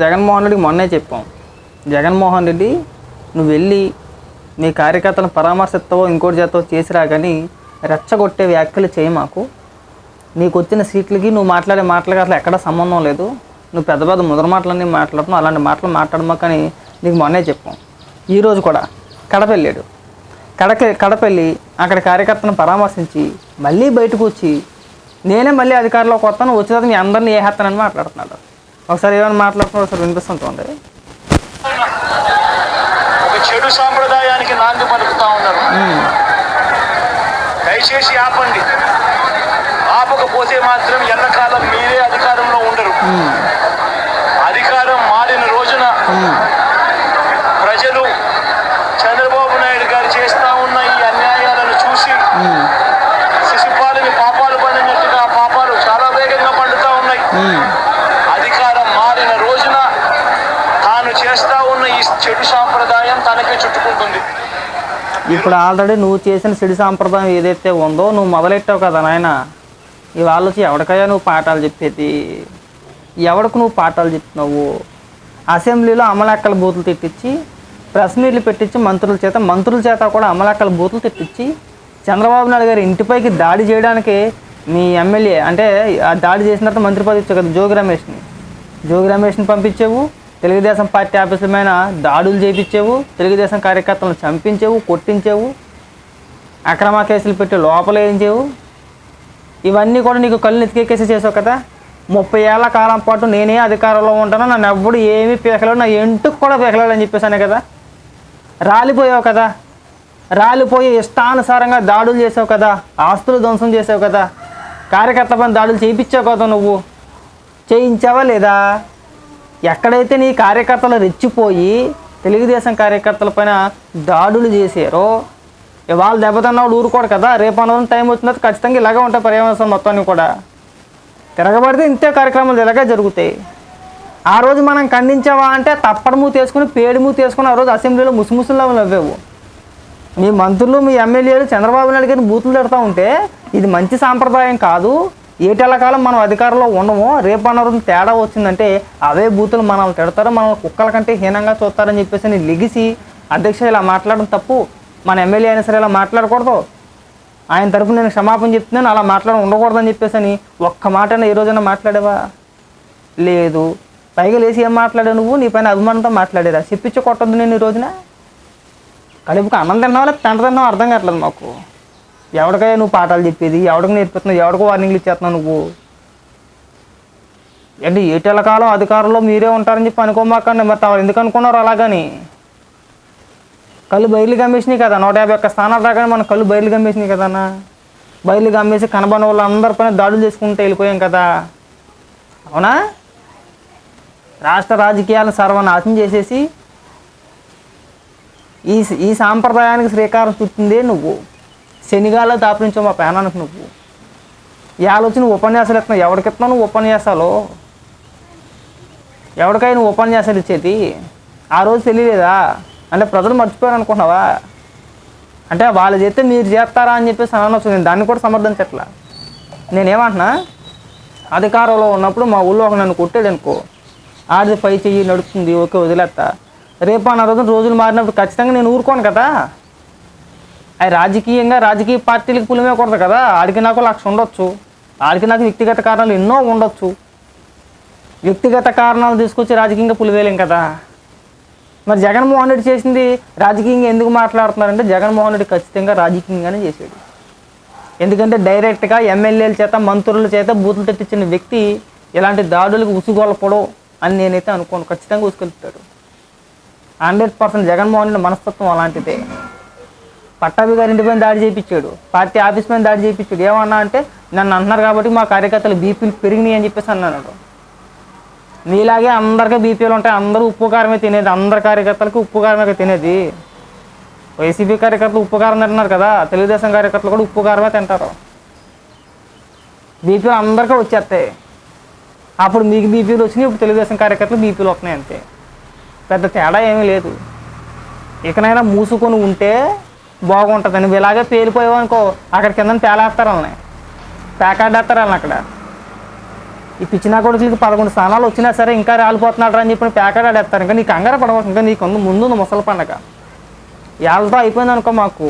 జగన్మోహన్ రెడ్డికి మొన్నే చెప్పాం. జగన్మోహన్ రెడ్డి నువ్వు వెళ్ళి నీ కార్యకర్తలను పరామర్శిస్తావో ఇంకోటి చేస్తావో చేసిరా కానీ రెచ్చగొట్టే వ్యాఖ్యలు చేయి మాకు. నీకు వచ్చిన సీట్లకి నువ్వు మాట్లాడే మాటలకి అసలు ఎక్కడ సంబంధం లేదు. నువ్వు పెద్ద పెద్ద ముద్ర మాటలన్నీ మాట్లాడుతున్నావు అలాంటి మాటలు మాట్లాడమా కానీ నీకు మొన్నే చెప్పాం. ఈరోజు కూడా కడప వెళ్ళాడు. కడక కడప వెళ్ళి అక్కడ కార్యకర్తను పరామర్శించి మళ్ళీ బయటకు వచ్చి నేనే మళ్ళీ అధికారంలోకి వస్తాను వచ్చిన తర్వాత మీ అందరినీ ఏ హత్తానని మాట్లాడుతున్నాడు. ఒకసారి ఏమైనా మాట్లాడుతున్నా ఒకసారి వినిపిస్తుంటుంది ఒక చెడు సాంప్రదాయానికి నాంది పలుకుతా ఉన్నారు. దయచేసి ఆపండి. ఆపకపోతే మాత్రం ఎల్లకాలం మీరే అధికారంలో ఉండరు అధికారం మారిన రోజున ప్రజలు చంద్రబాబు నాయుడు గారు చేస్తా ఉన్న ఈ అన్యాయాలను చూసి శిశుపాలని పాపాలు పండినట్టుగా ఆ పాపాలు చాలా వేగంగా పండుతా ఉన్నాయి అధికారం మారిన రోజున తాను చేస్తా ఉన్న ఈ చెడు సాంప్రదాయం తనకే చుట్టుకుంటుంది. ఇప్పుడు ఆల్రెడీ నువ్వు చేసిన సిడి సాంప్రదాయం ఏదైతే ఉందో నువ్వు మొదలెట్టావు కదా నాయన. ఇవాళ వచ్చి ఎవరికయ్యా నువ్వు పాఠాలు చెప్పేది? ఎవరికి నువ్వు పాఠాలు చెప్తున్నావు? అసెంబ్లీలో అమలక్కల బూతులు తిట్టించి ప్రెస్ మీట్లు పెట్టించి మంత్రుల చేత మంత్రుల చేత కూడా అమలక్కల బూతులు తిట్టించి చంద్రబాబు నాయుడు గారి ఇంటిపైకి దాడి చేయడానికి మీ ఎమ్మెల్యే అంటే ఆ దాడి చేసిన తర్వాత మంత్రి పదవి ఇచ్చావు కదా జోగి రమేష్ని. జోగి రమేష్ని పంపించావు. తెలుగుదేశం పార్టీ ఆఫీసుల మీద దాడులు చేయించేవు తెలుగుదేశం కార్యకర్తలను చంపించేవు కొట్టించేవు అక్రమ కేసులు పెట్టి లోపలేయించేవు. ఇవన్నీ కూడా నీకు కళ్ళు నెత్తికెక్కేసి చేసావు కదా. ముప్పై ఏళ్ళ కాలం పాటు నేనే అధికారంలో ఉంటాను నన్ను ఎవ్వడు ఏమీ పీకలేడు నా ఎంటుకు కూడా పీకలేడు అని చెప్పేసాను కదా. రాలిపోయావు కదా. రాలిపోయి ఇష్టానుసారంగా దాడులు చేసావు కదా. ఆస్తులు ధ్వంసం చేసావు కదా. కార్యకర్త పని దాడులు చేయించావు కదా నువ్వు. చేయించావా లేదా? ఎక్కడైతే నీ కార్యకర్తలు రెచ్చిపోయి తెలుగుదేశం కార్యకర్తల పైన దాడులు చేశారో ఇవాళ దెబ్బతిన్నాడు ఊరుకోడు కదా రేపు అన్నది టైం వచ్చినట్టు ఖచ్చితంగా ఇలాగే ఉంటాయి పర్యావరణం మొత్తాన్ని కూడా. తిరగబడితే ఇంతే కార్యక్రమాలు ఇలాగే జరుగుతాయి. ఆ రోజు మనం ఖండించావా అంటే తప్పడము తీసుకుని పేడము తీసుకుని ఆ రోజు అసెంబ్లీలో ముసుముసులు నవ్వేవు. మీ మంత్రులు మీ ఎమ్మెల్యేలు చంద్రబాబు నాయుడు గారిని బూతులు తిడతా ఉంటే ఇది మంచి సాంప్రదాయం కాదు ఏటెళ్ళ కాలం మనం అధికారంలో ఉండము రేపు రోజు తేడా వచ్చిందంటే అవే బూతులు మనల్ని తిడతారు మనల్ని కుక్కల కంటే హీనంగా చూస్తారని చెప్పేసి నేను లెగిసి అధ్యక్ష ఇలా మాట్లాడడం తప్పు. మన ఎమ్మెల్యే అయినా సరే ఇలా మాట్లాడకూడదు. ఆయన తరపు నేను క్షమాపణ చెప్తున్నాను అలా మాట్లాడ ఉండకూడదని చెప్పేసి అని ఒక్క మాట ఏ రోజైనా మాట్లాడావా? లేదు. పైగా లేచి ఏం మాట్లాడావు నువ్వు? నీ పైన అభిమానంతో మాట్లాడేరా చెప్పించకొట్టద్దు నేను ఈ రోజున. కడుపుకి అన్నం తిన్నావా? లేదా తిన్నావా? అర్థం కావట్లేదు మాకు. ఎవడికయ్యా నువ్వు పాఠాలు చెప్పేది? ఎవడికి నేర్పిస్తున్నావు? ఎవడికి వార్నింగ్లు ఇచ్చేస్తున్నావు నువ్వు? ఏంటి ఏటేళ్ళ కాలం అధికారంలో మీరే ఉంటారని చెప్పి అనుకోమాకండి మరి తవరు ఎందుకు అనుకున్నారు అలాగని? కళ్ళు బయలు గమ్మేసినాయి కదా నూట యాభై ఒక్క స్థానాలు రాగానే మనం కళ్ళు బయలు గమ్మేసినాయి కదన్నా బయలు గమ్మేసి కనబడిన వాళ్ళు అందరిపైన దాడులు చేసుకుంటూ వెళ్ళిపోయాం కదా. అవునా? రాష్ట్ర రాజకీయాలను సర్వనాశనం చేసేసి ఈ ఈ సాంప్రదాయానికి శ్రీకారం చుట్టిందే నువ్వు. శనిగాల్లో దాపరించో మా పేనానికి నువ్వు. ఈ ఆలోచన ఉపన్యాసాలు ఇస్తున్నావు. ఎవరికిస్తున్నావు నువ్వు ఉపన్యాసాలు? ఎవరికై నువ్వు ఉపన్యాసాలు ఇచ్చేది? ఆ రోజు తెలియలేదా? అంటే ప్రజలు మర్చిపోయారు అనుకున్నావా అంటే వాళ్ళు చేస్తే మీరు చేస్తారా అని చెప్పేసి అనొచ్చు. నేను దాన్ని కూడా సమర్థించట్లా. నేనేమంటున్నా? అధికారంలో ఉన్నప్పుడు మా ఊళ్ళో ఒక నన్ను కొట్టాడు అనుకో. ఆడిది పై చెయ్యి నడుస్తుంది ఓకే వదిలేస్తా. రేపు అన్న రోజు రోజులు మారినప్పుడు ఖచ్చితంగా నేను ఊరుకోను కదా? అవి రాజకీయంగా రాజకీయ పార్టీలకు పులిమే కూడదు కదా. ఆడికి నాకు లక్ష ఉండొచ్చు. ఆడికి నాకు వ్యక్తిగత కారణాలు ఎన్నో ఉండొచ్చు. వ్యక్తిగత కారణాలు తీసుకొచ్చి రాజకీయంగా పులివేయలేం కదా. మరి జగన్మోహన్ రెడ్డి చేసింది రాజకీయంగా ఎందుకు మాట్లాడుతున్నారంటే జగన్మోహన్ రెడ్డి ఖచ్చితంగా రాజకీయంగానే చేసాడు. ఎందుకంటే డైరెక్ట్గా ఎమ్మెల్యేల చేత మంత్రుల చేత బూతులు తెప్పించిన వ్యక్తి ఇలాంటి దాడులకు ఉసుగొలపడం అని నేనైతే అనుకోను. ఖచ్చితంగా ఉసుకెళ్తాడు హండ్రెడ్ పర్సెంట్ జగన్మోహన్ రెడ్డి మనస్తత్వం అలాంటిదే. పట్టాభి గారి ఇంటి పైన దాడి చేయించాడు. పార్టీ ఆఫీస్ పైన దాడి చేయించాడు. ఏమన్నా అంటే నన్ను అంటున్నారు కాబట్టి మా కార్యకర్తలు బీపీలు పెరిగినాయి అని చెప్పేసి అన్నాడు. నీలాగే అందరికీ బీపీలు ఉంటాయి. అందరూ ఉప్పు కారమే తినేది. అందరి కార్యకర్తలకు ఉప్పు కారమే తినేది. వైసీపీ కార్యకర్తలు ఉప్పు కారం తింటున్నారు కదా. తెలుగుదేశం కార్యకర్తలు కూడా ఉప్పు కారమే తింటారు. బీపీలు అందరికీ వచ్చేస్తాయి. అప్పుడు మీకు బీపీలు వచ్చినాయి. ఇప్పుడు తెలుగుదేశం కార్యకర్తలు బీపీలు వస్తున్నాయి అంతే. పెద్ద తేడా ఏమీ లేదు. ఇకనైనా మూసుకొని ఉంటే బాగుంటుంది నువ్వు ఇలాగే పేలిపోయావు అనుకో అక్కడ కింద తేలేస్తారు వాళ్ళని. పేకాడేస్తారు వాళ్ళని అక్కడ. ఈ పిచ్చినా కొడుకులకి పదకొండు స్థానాలు వచ్చినా సరే ఇంకా రాలిపోతున్నాడు అని చెప్పి పేకాడేస్తారు. ఇంకా నీకు కంగారు పడవచ్చు ఇంకా నీకు ముందు ఉంది ముసలి పండగ. వాళ్ళతో అయిపోయింది అనుకో మాకు.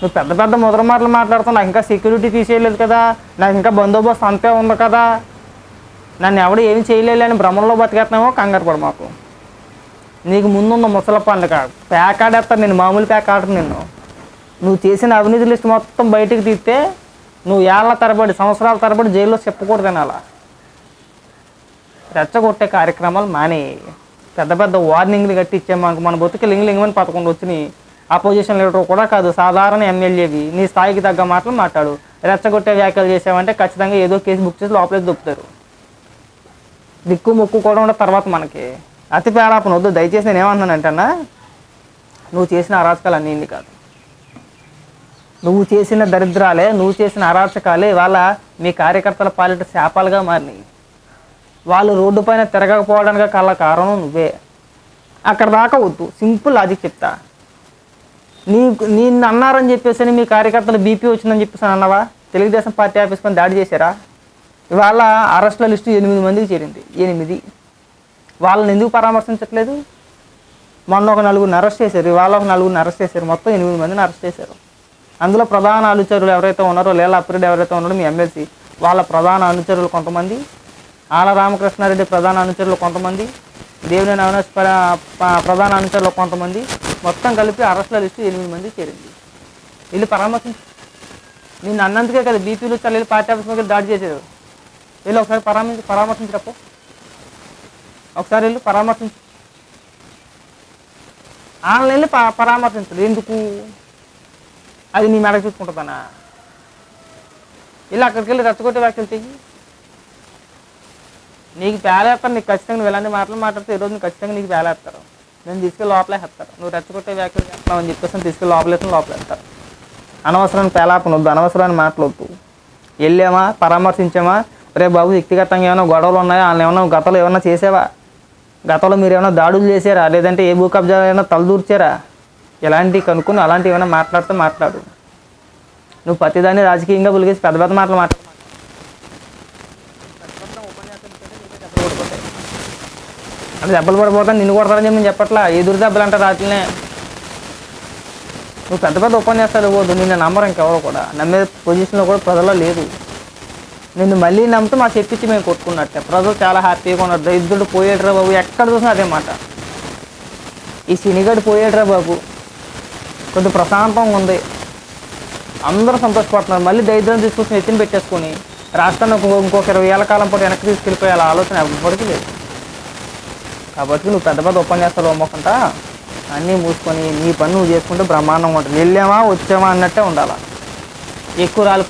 నువ్వు పెద్ద పెద్ద ముద్ర మాటలు మాట్లాడుతావు నాకు ఇంకా సెక్యూరిటీ తీసేయలేదు కదా. నాకు ఇంకా బందోబస్తు అంతే ఉంది కదా. నన్ను ఎవడు ఏమి చేయలేదు అని భ్రమంలో బతికేస్తున్నామో కంగారు పడు మాకు. నీకు ముందున్న ముసల పండుగ. ప్యాక్ నేను మామూలు ప్యాక్ నిన్ను. నువ్వు చేసిన అవినీతి లిస్ట్ మొత్తం బయటకు తీస్తే నువ్వు ఏళ్ళ తరబడి సంవత్సరాల తరబడి జైల్లో చెప్పకూడదు తినాలా? రెచ్చగొట్టే కార్యక్రమాలు మానే. పెద్ద పెద్ద వార్నింగ్లు కట్టించే మాకు మన బతుకు లింగ్ లింగమని పదకొండు వచ్చినాయి. అపోజిషన్ లీడర్ కూడా కాదు సాధారణ ఎమ్మెల్యేవి. నీ స్థాయికి తగ్గ మాటలు మాట్లాడు. రెచ్చగొట్టే వ్యాఖ్యలు చేసావంటే ఖచ్చితంగా ఏదో కేసు బుక్ చేసి లోపలికి దొప్పుతారు దిక్కు ముక్కు కూడా ఉండదు తర్వాత మనకి. అతి పేరాపన వద్దు దయచేసి నేను ఏమంటున్నానంటన్నా నువ్వు చేసిన అరాచకాలు అన్నీ కాదు. నువ్వు చేసిన దరిద్రాలే నువ్వు చేసిన అరాచకాలే ఇవాళ మీ కార్యకర్తల పాలిట శాపాలుగా మారినాయి. వాళ్ళు రోడ్డు పైన తిరగకపోవడానికి కళ్ళ కారణం నువ్వే. అక్కడ దాకా వద్దు సింపుల్ లాజిక్ చెప్తా. నీ నిన్ను అన్నారని చెప్పేసి అని మీ కార్యకర్తలు బీపీ వచ్చిందని చెప్పేసి అన్నావా? తెలుగుదేశం పార్టీ ఆఫీస్ పని దాడి చేశారా? ఇవాళ అరెస్టుల లిస్టు ఎనిమిది మందికి చేరింది ఎనిమిది. వాళ్ళని ఎందుకు పరామర్శించట్లేదు? మొన్న ఒక నలుగురిని అరెస్ట్ చేశారు ఇవాళ ఒక నలుగురిని అరెస్ట్ చేశారు మొత్తం ఎనిమిది మందిని అరెస్ట్ చేశారు. అందులో ప్రధాన అనుచరులు ఎవరైతే ఉన్నారో లేలా అప్పిరెడ్డి ఎవరైతే ఉన్నారో మీ ఎమ్మెల్సీ వాళ్ళ ప్రధాన అనుచరులు కొంతమంది ఆల రామకృష్ణారెడ్డి ప్రధాన అనుచరులు కొంతమంది దేవినేని అవినాష్ ప్రధాన అనుచరులు కొంతమంది మొత్తం కలిపి అరెస్టుల లిస్టు ఎనిమిది మంది చేరింది. వీళ్ళు పరామర్శించు నిన్ను అన్నందుకే కదా బీపీలు చల్లి పార్టీ ఆఫీస్ మీద దాడి చేశారు. వీళ్ళు ఒకసారి పరామర్శించి పరామర్శించరప్పు ఒకసారి వెళ్ళి పరామర్శించు ఆన్లైన్లో వెళ్ళి ప ఎందుకు? అది నీ మెడకు చూసుకుంటుందనా ఇలా అక్కడికి వెళ్ళి రచ్చగొట్టే వ్యాఖ్యలు చెయ్యి. నీకు పేలేస్తారు నీకు ఖచ్చితంగా నువ్వు ఇలాంటి మాటలు మాట్లాడితే ఈరోజు నీకు ఖచ్చితంగా నీకు పేలేస్తారు. నేను తీసుకెళ్ళి లోపలేస్తారు నువ్వు రెచ్చగొట్టే వ్యాఖ్యలు చేస్తున్నావు అని చెప్పేసి తీసుకెళ్ళి లోపలేస్తాను లోపలేస్తారు అనవసరమైన పేలాపన వద్దు అనవసరమైన మాటలు వద్దు వెళ్ళామా? పరామర్శించామా? రే బాబు వ్యక్తిగతంగా ఏమైనా గొడవలు ఉన్నాయా? వాళ్ళు ఏమైనా గతంలో ఏమైనా చేసావా? గతంలో మీరు ఏమైనా దాడులు చేశారా? లేదంటే ఏ భూ కబ్జా ఏమైనా తలదూర్చారా? ఎలాంటి కనుక్కొని అలాంటివి ఏమైనా మాట్లాడితే మాట్లాడు. నువ్వు ప్రతిదాన్ని రాజకీయంగా పులిగేసి పెద్ద పెద్ద మాటలు మాట్లాడు. అంటే దెబ్బలు పడిపోతాను నిన్ను కొడతారని చెప్పి నేను చెప్పట్లా? ఎదురు దెబ్బలు అంటారు రాత్రినే నువ్వు పెద్ద పెద్ద ఉపన్యాసాలు పోదు నిన్ను నమ్మరు ఇంకెవరు కూడా. నమ్మే పొజిషన్లో కూడా ప్రజల్లో లేదు నిన్ను మళ్ళీ నమ్మితే మా చెప్పించి మేము కొట్టుకున్నట్టే. ప్రజలు చాలా హ్యాపీగా ఉన్నారు. దరిద్రుడు పోయేట్రా బాబు. ఎక్కడ చూసినా అదే మాట. ఈ శనిగడు పోయేట్రా బాబు. కొద్ది ప్రశాంతంగా ఉంది. అందరూ సంతోషపడుతున్నారు. మళ్ళీ దరిద్రం తీసుకొచ్చి ఎత్తిన పెట్టేసుకొని రాష్ట్రాన్ని ఇంకొక ఇరవై ఏళ్ళ కాలం పాటు వెనక్కి తీసుకెళ్ళిపోయే ఆలోచన ఎవ్వరికి లేదు. కాబట్టి నువ్వు పెద్ద పెద్ద ఉపన్యాసాలు అమ్మకుండా అన్నీ మూసుకొని నీ పని నువ్వు చేసుకుంటే బ్రహ్మాండంగా ఉంటుంది. వెళ్ళామా వచ్చామా అన్నట్టే ఉండాలి? ఎక్కువ రాలి